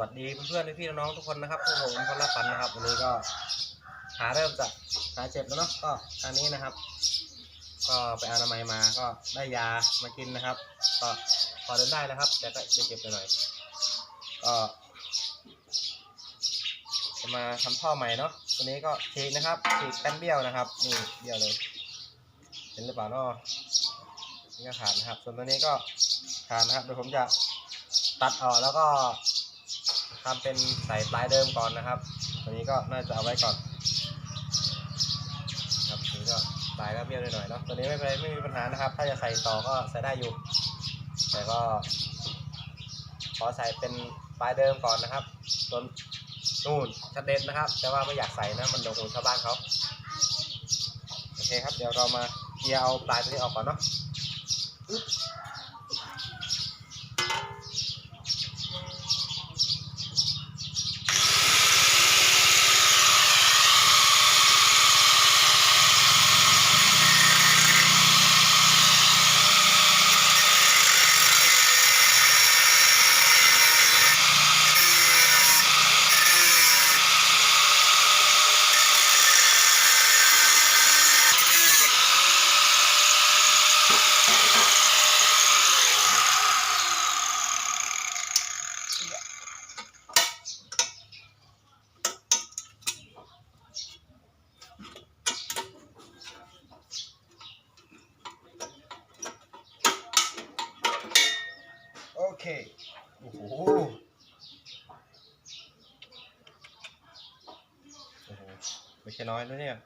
วัสดีเพื่อนๆพี่ๆน้องทุกคนนะครับพวกผมคนละฟันนะครับวันนี้ก็ขาเริ่มจะหายเจ็บแล้วเนาะก็ทางนี้นะครับ ก็ไปอนามัยมาก็ได้ยามากินนะครับ ก็พอเดินได้แล้วครับ แต่ก็จะเจ็บไปหน่อยก็จะมาทำท่อใหม่เนาะตัวนี้ก็ฉีกนะครับฉีกแป้นเบี้ยวนะครับนี่เบี้ยวเลยเห็นหรือเปล่าเนาะนี่ก็ขาดนะครับ ส่วนตัวนี้ก็ขาดนะครับเดี๋ยวผมจะตัดออกแล้วก็ ทำเป็นใส่ปลายเดิมก่อนนะครับ ตัวนี้ก็น่าจะเอาไว้ก่อนครับตัวนี้ก็ปลายก็เบี้ยวหน่อยๆเนาะตัวนี้ไม่เป็นไรไม่มีปัญหานะครับ ถ้าจะใส่ต่อก็ใส่ได้อยู่ แต่ก็ ขอใส่เป็นปลายเดิมก่อนนะครับส่วนนู่นชัดเด็ดนะครับ แต่ว่าไม่อยากใส่นะมันโดนหูชาวบ้านเขาโอเคครับเดี๋ยวเรามาเคลียร์เอาปลายตัวนี้ออกก่อนเนาะอึ๊บโอเคโอ้โหโอ้โหไม่ ใช่น้อยแล้วเนี่ย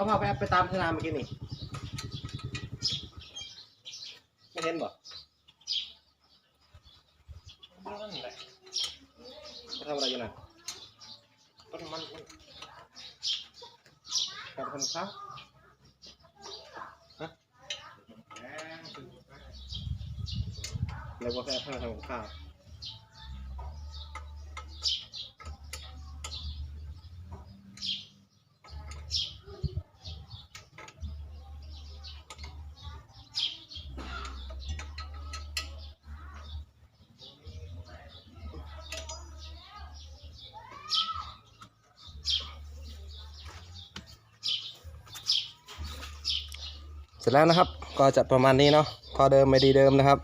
เอาพาไปไปตามธนาเมื่อกี้นี่ไม่เห็นบ่นั่นแหละเขาทำอะไรอยู่น่ะก็ทำมันมันการทำข้าวฮะแล้วก็แค่ทำทำข้าว เสร็จแล้วนะครับ ก็จะประมาณนี้เนาะพอเดิมไม่ดีเดิมนะครับ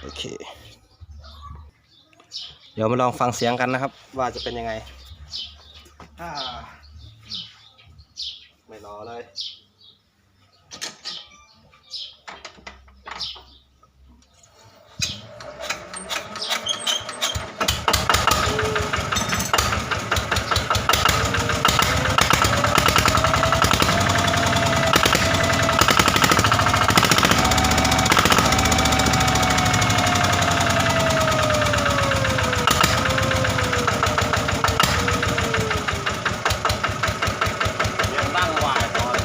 โอเคเดี๋ยวมาลองฟังเสียงกันนะครับ ว่าจะเป็นยังไงไม่รอเลย ยังตั้งวายตอน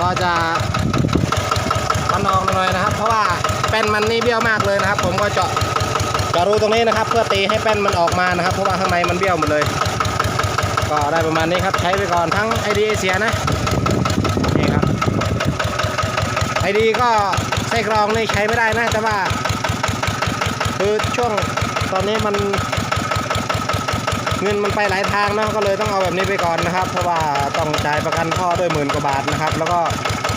ก็จะมันออกหน่อยนะครับ เพราะว่าแป้นมันนี่เบี้ยวมากเลยนะครับ ผมก็เจาะเจาะรูตรงนี้นะครับ เพื่อตีให้แป้นมันออกมานะครับ เพราะว่าข้างในมันเบี้ยวหมดเลย ก็ได้ประมาณนี้ครับใช้ไปก่อนทั้งไอดีเสียนะนี่ครับไอดีก็ไส้กรองนี่ใช้ไม่ได้นะแต่ว่าคือช่วงตอนนี้มันเงินมันไปหลายทางนะก็เลยต้องเอาแบบนี้ไปก่อนนะครับ เพราะว่าต้องจ่ายประกันพ่อด้วยหมื่นกว่าบาทนะครับ แล้วก็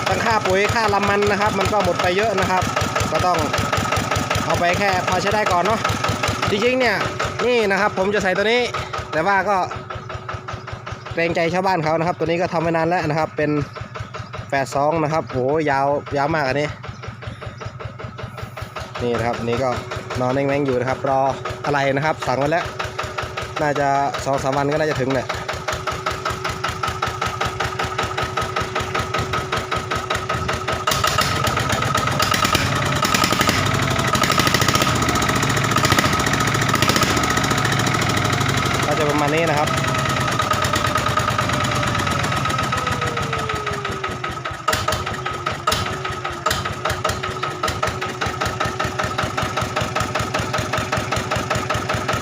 ทั้งค่าปุ๋ยค่าลำมันนะครับ มันก็หมดไปเยอะนะครับ ก็ต้องเอาไปแค่พอใช้ได้ก่อนเนาะจริงๆเนี่ยนี่นะครับผมจะใส่ตัวนี้ แต่ว่าก็เกรงใจชาวบ้านเขานะครับ ตัวนี้ก็ทำไว้นานแล้วนะครับ เป็นแปดสองนะครับโหยาวยาวมากอันนี้ นี่นะครับนี้ก็นอนแม่งๆอยู่นะครับ รออะไรนะครับ สั่งไว้แล้ว น่าจะสองสามวันก็น่าจะถึงแหละก็จะประมาณ นี้นะครับ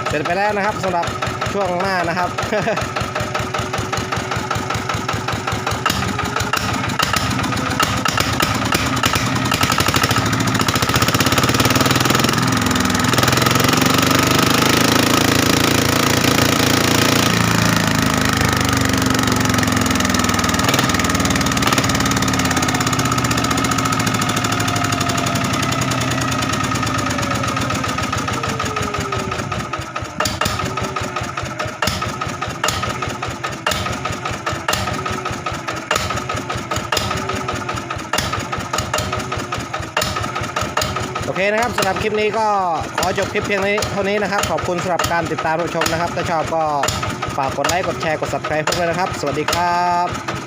เสร็จไปแล้วนะครับสำหรับช่วงหน้านะครับ นะครับสำหรับคลิปนี้ก็ขอจบคลิปเพียงนี้เท่านี้นะครับ ขอบคุณสำหรับการติดตามรับชมนะครับ ถ้าชอบก็ฝากกดไลค์ กดแชร์ กด subscribe พวกเรานะครับ สวัสดีครับ